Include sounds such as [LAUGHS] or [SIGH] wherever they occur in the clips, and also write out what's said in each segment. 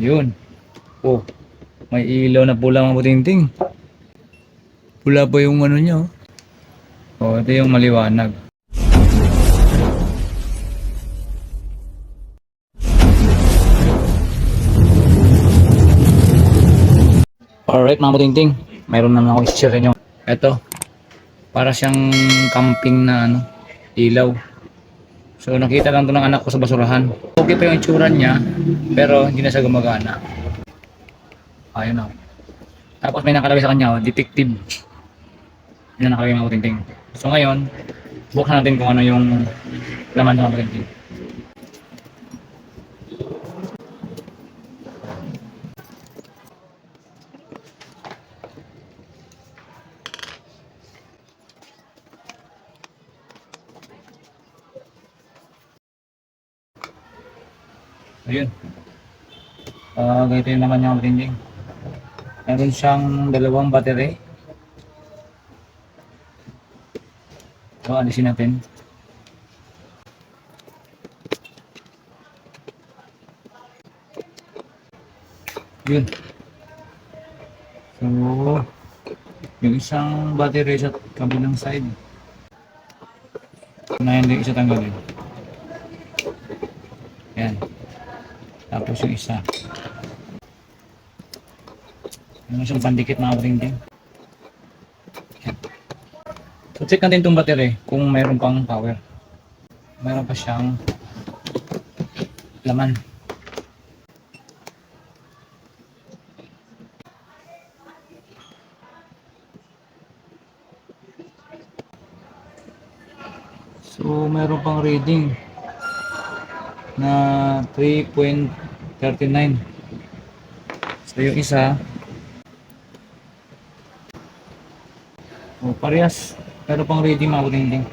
Yun. Oh, may ilaw na pula mga butingting. Pula pa yung ano niya. Oh, oh ito yung maliwanag. Alright mga butingting, mayroon naman ako i-share sa inyo. Ito, para siyang camping na ano, ilaw. So nakita lang to ng anak ko sa basurahan. Okay pa yung itsura niya, pero hindi na siya gumagana. Ayun na. Tapos may nakalagay sa kanya, oh, detective. Yun ang nakalagay mga butingting. So ngayon, buksan natin kung ano yung laman ng mga butingting. Ayun. Ah, ganito yung naman yung blending. Meron siyang dalawang battery. So, alisin natin. Yun. So, yung isang battery sa kabilang side. Na hindi isa tanggalin. Yan. Tapos yung isa. Ano siyang pandikit mga karingting. Yan. So check natin itong battery kung mayroon pang power. Mayroon pa siyang laman. So mayroon pang reading na 3.39 so yung isa oh, parehas pero pang reading mga butingting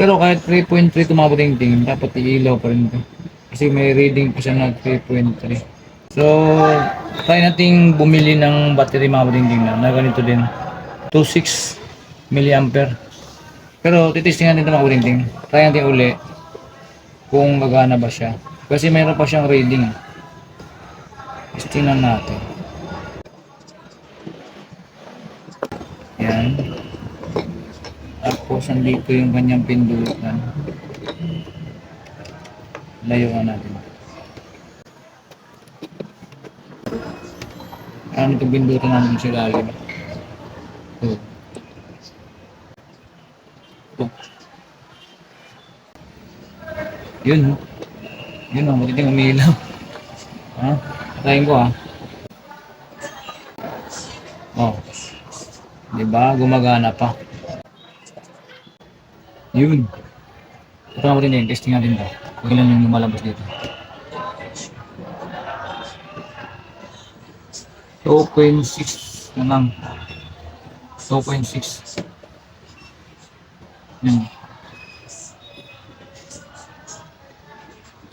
pero kahit 3.3 ito mga butingting dapat iilaw pa rin ito kasi may reading pa siya na 3.3 so try nating bumili ng battery mga butingting na, na ganito din 26 milliampere pero titistingan din ito mga butingting try natin uli kung gagana ba siya. Kasi mayroon pa siyang reading. Tapos tingnan natin. Yan. Tapos andito yung kanyang pindutan. Layuan natin. Ano itong pindutan natin sa ilalim? Ito. Ito. Yun, oh. Yun, oh. Buti din umiilaw. Ha? [LAUGHS] Patayin ko, ha? Oh. Diba? Gumagana pa. Yun. Ito nga din din. Testing natin to. Kung ilan yung lumalabas dito. 2.6 na lang. 2.6. Yun.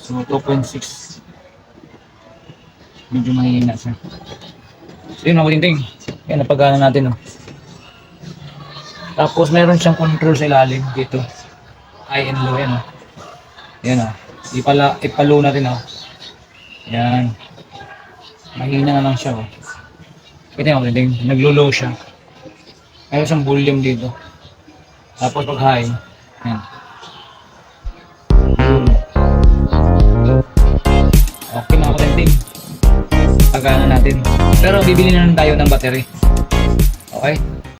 So, 2.6. Medyo mahihina siya. So, yun mga kutinting. Yan, napagana natin, oh. Tapos, meron siyang control sa ilalim dito. High and low, yan, oh. Yan, oh. Ipala, ipalo natin, oh. Yan. Mahina na lang siya, oh. Kita mga kutinting, naglo-low siya. Meron siyang volume dito. Tapos, pag high, yan. Okay mga katenting. Pagana natin. Pero bibili na lang tayo ng battery. Okay?